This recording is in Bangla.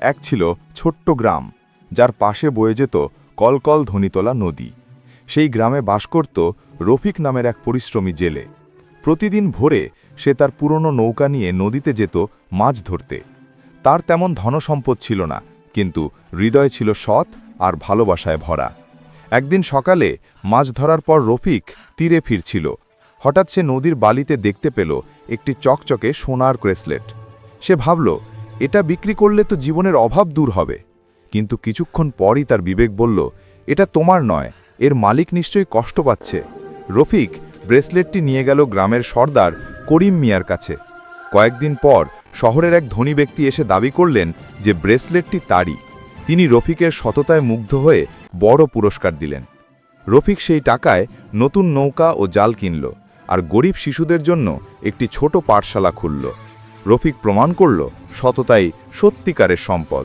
এক ছিল ছোট্ট গ্রাম, যার পাশে বয়ে যেত কলকল ধ্বনিতলা নদী। সেই গ্রামে বাস করত রফিক নামের এক পরিশ্রমী জেলে। প্রতিদিন ভোরে সে তার পুরনো নৌকা নিয়ে নদীতে যেত মাছ ধরতে। তার তেমন ধনসম্পদ ছিল না, কিন্তু হৃদয় ছিল সৎ আর ভালোবাসায় ভরা। একদিন সকালে মাছ ধরার পর রফিক তীরে ফিরছিল। হঠাৎ সে নদীর বালিতে দেখতে পেল একটি চকচকে সোনার ক্রেসলেট। সে ভাবল এটা বিক্রি করলে তো জীবনের অভাব দূর হবে। কিন্তু কিছুক্ষণ পরই তার বিবেক বলল, এটা তোমার নয়, এর মালিক নিশ্চয়ই কষ্ট পাচ্ছে। রফিক ব্রেসলেটটি নিয়ে গেল গ্রামের সর্দার করিম মিয়ার কাছে। কয়েকদিন পর শহরের এক ধনী ব্যক্তি এসে দাবি করলেন যে ব্রেসলেটটি তারই। তিনি রফিকের সততায় মুগ্ধ হয়ে বড় পুরস্কার দিলেন। রফিক সেই টাকায় নতুন নৌকা ও জাল কিনল আর গরিব শিশুদের জন্য একটি ছোট পাঠশালা খুলল। রফিক প্রমাণ করল সততাই সত্যিকারের সম্পদ।